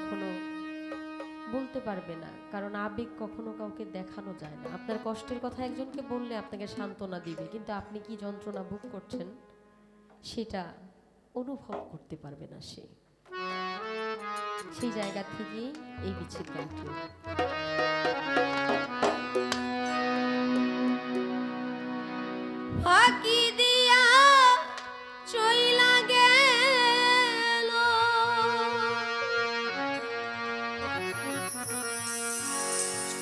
কখনো বলতে পারবে না, কারণ আবেগ কখনো কাউকে দেখানো যায় না। আপনার কষ্টের কথা একজনকে বললে আপনাকে সান্ত্বনা দিবে, কিন্তু আপনি কি যন্ত্রণা ভোগ করছেন সেটা অনুভব করতে পারবে না সে। সেই জায়গা থেকেই এই বিচ্ছেদ গানটি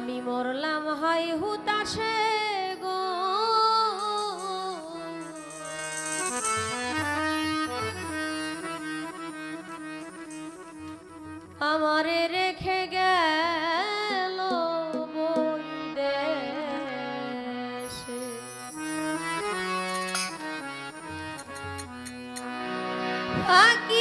আমি মরলাম হয় হুতাশে গো। আমারে রেখে গেল ফাঁকি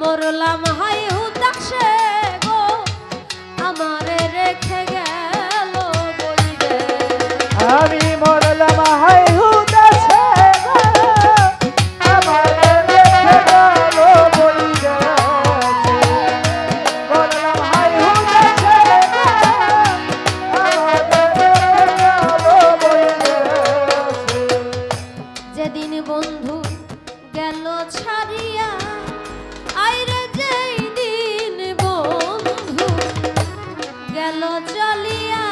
মরলাম হাই উদাসে গো। আমারে রেখে গেল গেল চলিয়া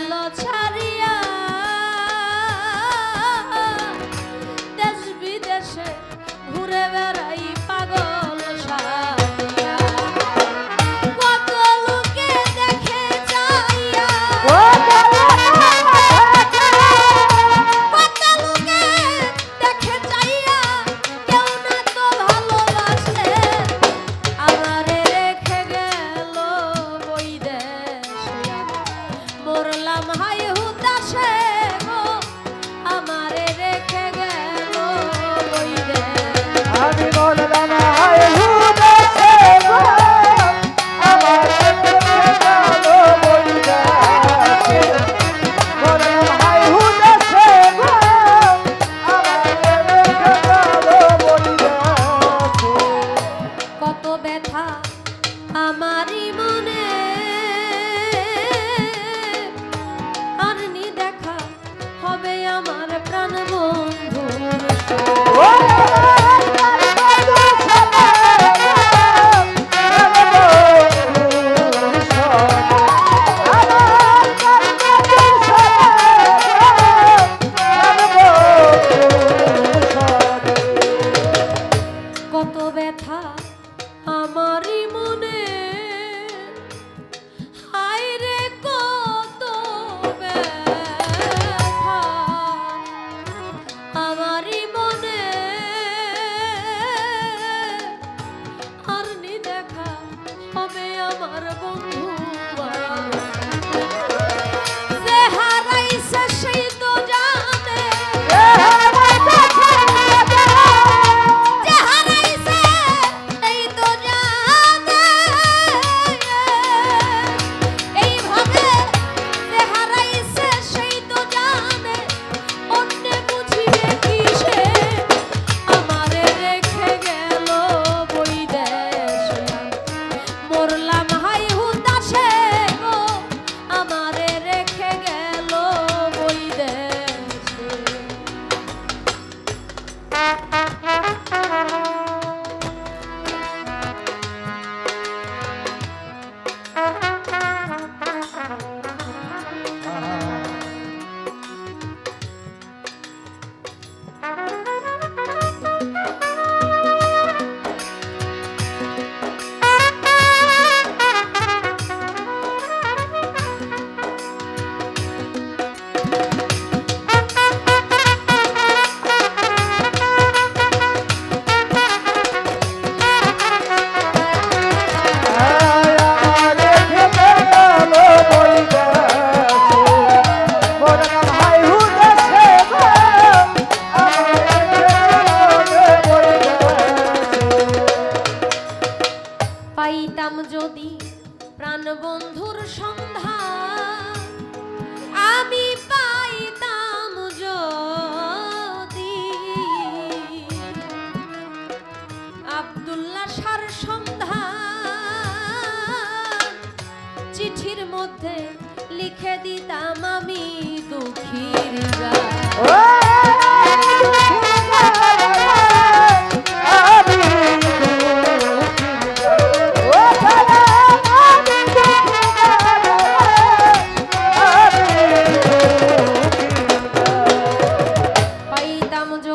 গেল ছাড়িয়া shame. আমার প্রাণ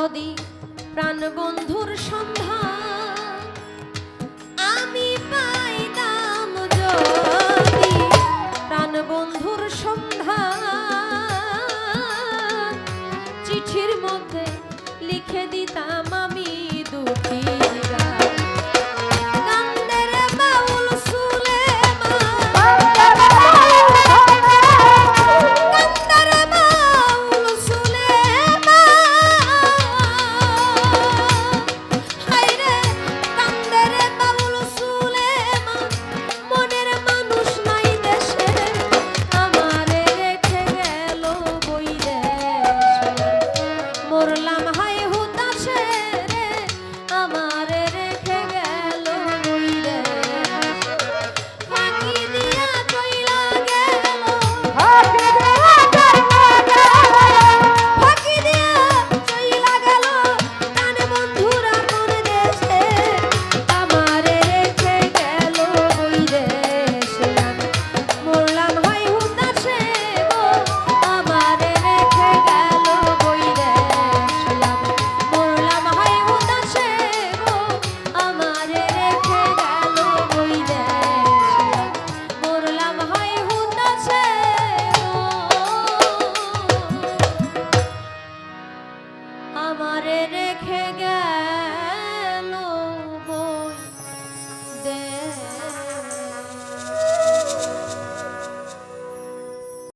যদি প্রাণ বন্ধুর সন্ধান আমি পাই দাম যদি